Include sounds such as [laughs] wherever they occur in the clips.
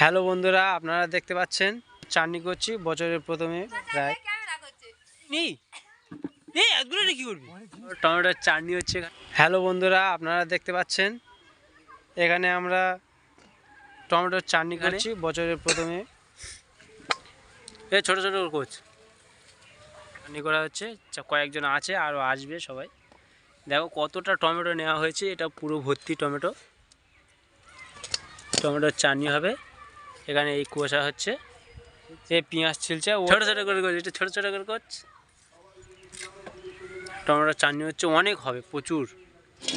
Hello বন্ধুরা আপনারা দেখতে পাচ্ছেন চাটনি করছি বছরের প্রথমে প্রায়। নেই এই কি করবি? টমেটোর চাটনি হচ্ছে। হ্যালো বন্ধুরা আপনারা দেখতে পাচ্ছেন এখানে আমরা টমেটোর চাটনি করছি বছরের প্রথমে। এ ছোট ছোট কোচ চাটনি করা হচ্ছে কয়েকজন আছে আরও আসবে সবাই। দেখো কতটা টমেটো নেওয়া হয়েছে এটা পুরো ভর্তি টমেটো। টমেটোর চাটনি হবে। এখানে এই কুয়াশা হচ্ছে। এ পেঁয়াজ ছিলছে ছোটো ছোটো করে করছে এটা ছোটো ছোটো করে করছে। টমেটো চাটনি হচ্ছে অনেক হবে প্রচুর।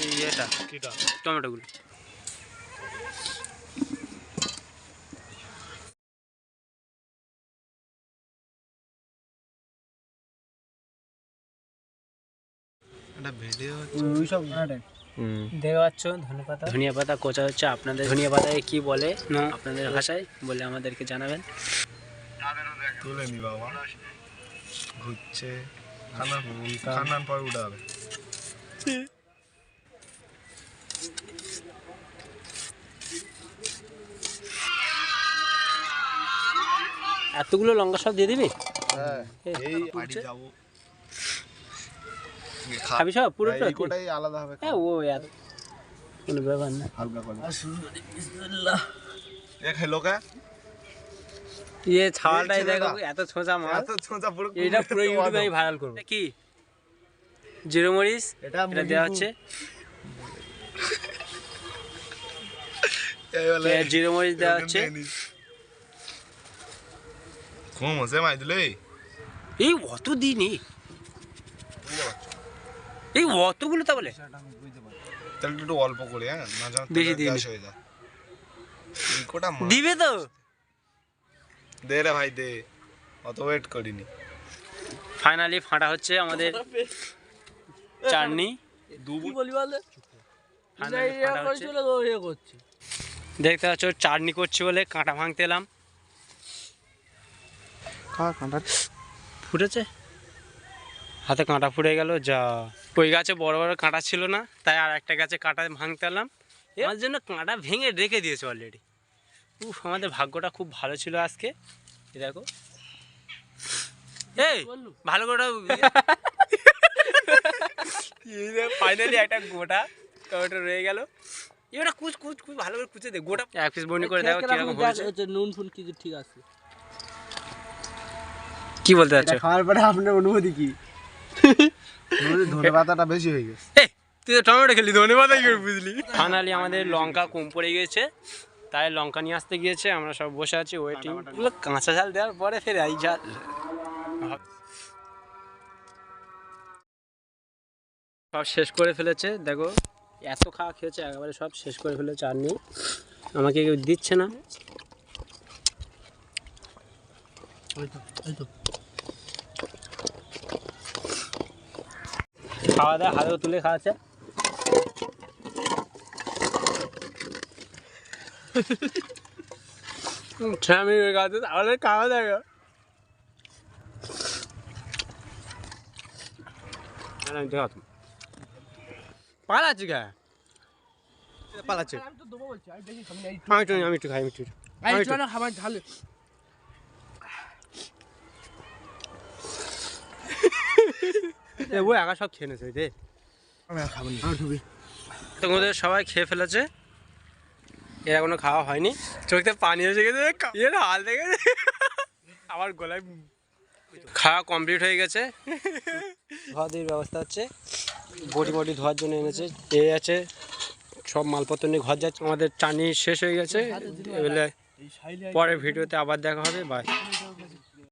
এই এটা টমেটোগুলো। ভিডিও দেখতে পাচ্ছ ধনে পাতা। ধনিয়া পাতা কোচা হচ্ছে আপনাদের ধনিয়া পাতায় কি বলে? না। আপনাদের ভাষায় বলে আমাদেরকে জানাবেন। তুলে নি বাবা। ঘুরছে খানার খানার পর উঠাবে। এতগুলো লঙ্কা সব দিয়ে দিবি? হ্যাঁ এই। যাব। খাবি সব? পুরোটা এই কোটাই আলাদা হবে হ্যাঁ ও এত কোনো ব্যাপার না। হালকা করে। এ খেলো কা ইয়ে ছাওয়ালটাই দেখো এত ছোঁচা মাল এত ছোঁচা পুরো এটা পুরো ইউটিউবে আমি ভাইরাল করব। কি? জিরো মরিচ? এটা এটা দেওয়া হচ্ছে? জিরো মরিচ দেওয়া হচ্ছে। ঘুম হচ্ছে মাই দিলে এই। অত দিনই এই অতগুলো তা বলে তাহলে একটু অল্প করে হ্যাঁ? না জানো বেশি দিবি। গ্যাস হয়ে যায়। কোটা দিবে তো। দে রে ভাই দে। অত ওয়েট করিনি। ফাইনালি ফাটা হচ্ছে আমাদের চাটনি। হচ্ছে। দেখতে পাচ্ছ চাটনি করছি বলে কাঁটা ভাঙতে এলাম। ফুটেছে? হাতে কাঁটা ফুটে গেল যা। ওই গাছে বড় বড় কাঁটা ছিল না তাই আর একটা গাছে কাঁটা ভাঙতে এলাম আমার জন্য কাঁটা ভেঙে রেখে দিয়েছে অলরেডি উফ আমাদের ভাগ্যটা খুব ভালো ছিল আজকে। দেখো। এই ভালো করে ফাইনালি [laughs] একটা গোটা টমেটো রয়ে গেল। এবার কুচ কুচ কুচ ভালো করে কুচে দে গোটা। এক পিস বনি করে দেখো কীরকম হয়েছে। নুন ফুন কিছু ঠিক আছে। কি বলতে চাচ্ছ? খাওয়ার পরে আপনার অনুভূতি কি? ধনে পাতাটা বেশি হয়ে গেছে। তুই তো টমেটো খেলি ধনে পাতা করে বুঝলি? ফাইনালি আমাদের লঙ্কা কম পড়ে গিয়েছে তাই লঙ্কা নিয়ে আসতে গিয়েছে আমরা সব বসে আছি ওয়েটিং পুরো কাঁচা ঝাল দেওয়ার পরে ফের এই ঝাল। সব শেষ করে ফেলেছে দেখো এত খাওয়া খেয়েছে একেবারে সব শেষ করে ফেলেছে আর নেই আমাকে কেউ দিচ্ছে না। খাওয়া দাওয়া হাতেও তুলে খাওয়াচ্ছে। আমি তাহলে খাওয়া দাওয়া পালাচ্ছি গা পালাচ্ছে। আমি একটু আমি একটু খাই আমি একটু একটু- খাবার ঢালে। [laughs] এ, ও একা সব খেয়ে নেছে রে তোমাদের সবাই খেয়ে ফেলেছে। এরা কোনো খাওয়া হয়নি। চোখে পানি এসে গেছে। এর হাল দেখেছে আমার গলায় খাওয়া কমপ্লিট হয়ে গেছে। ধোয়া ধুয়ির ব্যবস্থা হচ্ছে। বডি বডি ধোয়ার জন্য এনেছে। এ আছে সব মালপত্র নিয়ে ঘর যাচ্ছে। আমাদের টানি শেষ হয়ে গেছে। এবারে পরে ভিডিওতে আবার দেখা হবে। বাই